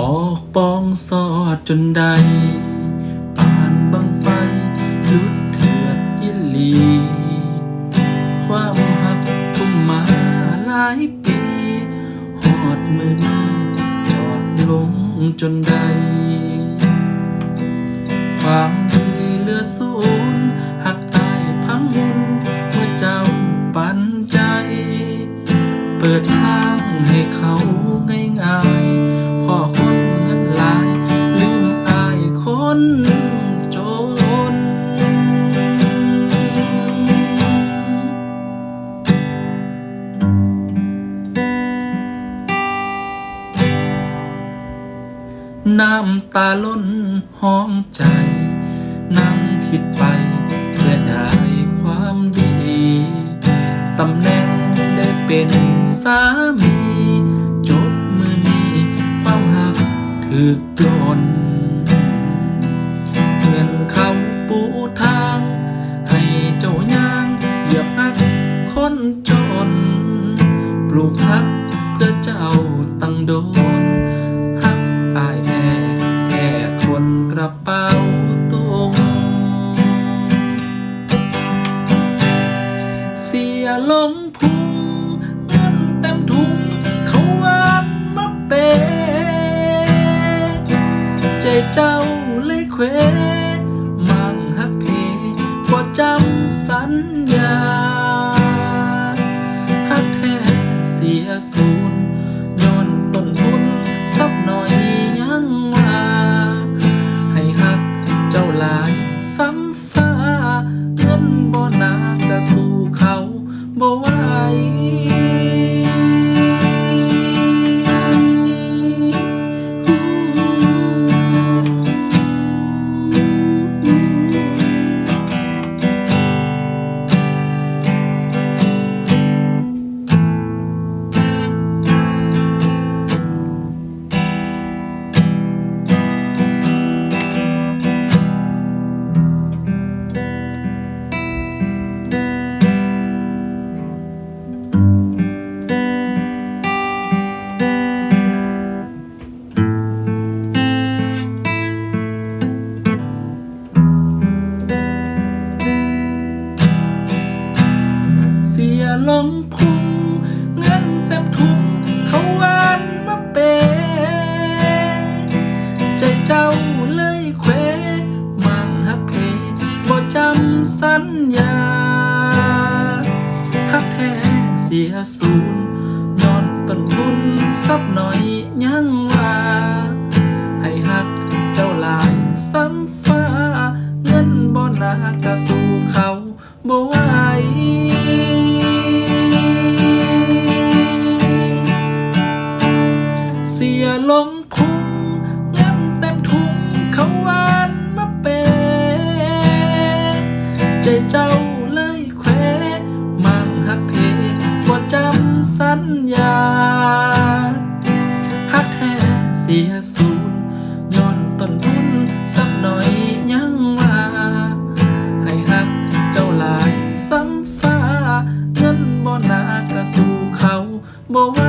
ออกปองสอดจนใดผ่านบังไฟลุดเถือดอิลี ความหักทุ่มมาหลายปีหอดมือนี้จอดลงจนใด ความดีเลือสูญหักอายพังมุน ปิดทางให้เขาง่ายๆพ่อคนเงินหลาย ลืมอายคนจน น้ำตาล้นห้องใจ นั่งคิดไป เสียดายความดี ตำแหน่ง เป็นสามีจบมือนี้ความหักถึกโดนเงินเขาปูทาง ให้เจ้าย่างเหยียบหักคนจน ปลูกหักเพื่อเจ้าตั้งโดนหักอายแน่แค่คนกระป๋า เจ้าเลยเควมังหักเพพอจำสัญญา เสียลงพุงเงินเต็มถุงเขาหวานมาเปใจเจ้าเลยเควมังหักเพบ่จำสัญญาหักแท้เสียศูนย์ย้อนต้นทุนสับหน่อยยังว่า ให้หักเจ้าหลายซ้ำฟ้า เงินบ่นากะสู่เขาบ่ไหวเลงพุงเงินเต็มถุงเขาหวานมาเปใจเจ้าเลยเควมังหักเพบ่จำสัญญาหักแท้เสียศูนย์ย้อนต้นทุนสักหน่อยยังว่าให้หักเจ้าหลายซ้ำฟ้า เงินบ่นากะสู่เขาบ่ไหว